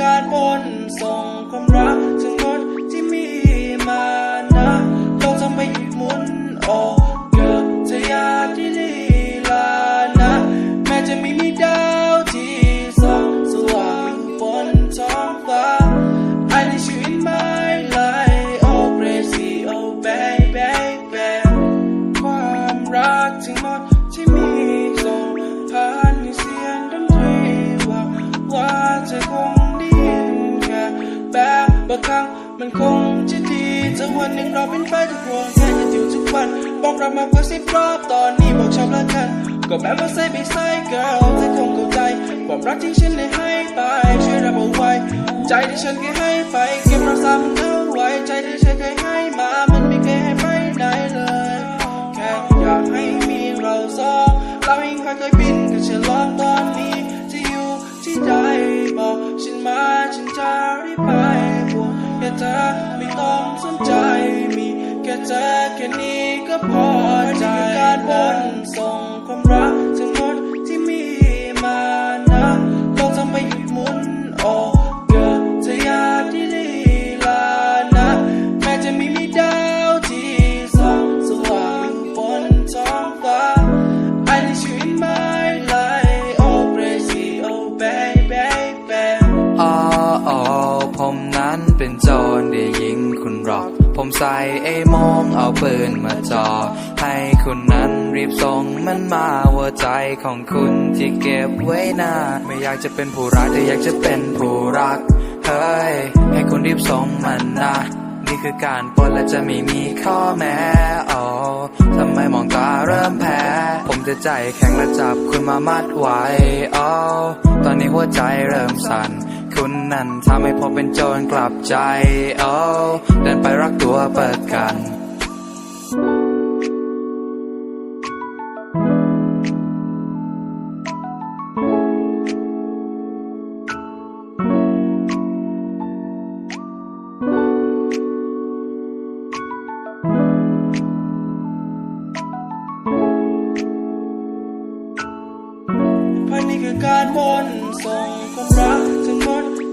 การบนส่งความรักจากคนที่มีมานะเราจะไม่หมุนออกเกิดทยาที่ลีลานะ แม้จะไม่มีดาวที่ส่องสว่างบนท้องฟ้าไอ้ในชีวิตไม่ไหลโอเปรซีโอเบย์เบย์ความรักถึงมอ มันคงจะดีสักวันหนึ่งเราเป็นไฟนทุกวงแค่จะอยู่ทุกวัน บอกเรามากกว่สิบรอบตอนนี้บอกชอบแล้วกัน ก็แบบว่าใส่ไปใส่เกิลเธอคงเข้าใจความรักที่ฉันได้ให้ไปช่วยรับเอาไว้ ใจที่ฉันเคยให้ไปเก็บรักษามัเอาไว้ใจที่ฉันเคย เธอไม่ต้องสนใจมีแค่เธอแค่นี้ก็พอใจ มใส่ไอ้โมงเอาปืนมาจ่อให้คุณนั้นรีบส่งมันมาหัวใจของคุณที่เก็บไว้นาไม่อยากจะเป็นผู้ร้ายแต่อยากจะเป็นผู้รักเฮ้ยให้คุณรีบส่งมันนะนี่คือการปล้นและจะไม่มีข้อแม้โอ้ทำไมมองตาเริ่มแพ้ ผมจะใจแข็งและจับคุณมามัดไว้โอ้ตอนนี้หัวใจเริ่มสั่น คุณนั้นทำให้ผมเป็นโจรกลับใจโอ้เดินไปรักตัวเปิดกัน พราะนี่คือการบนส่งความรักทั้งหมด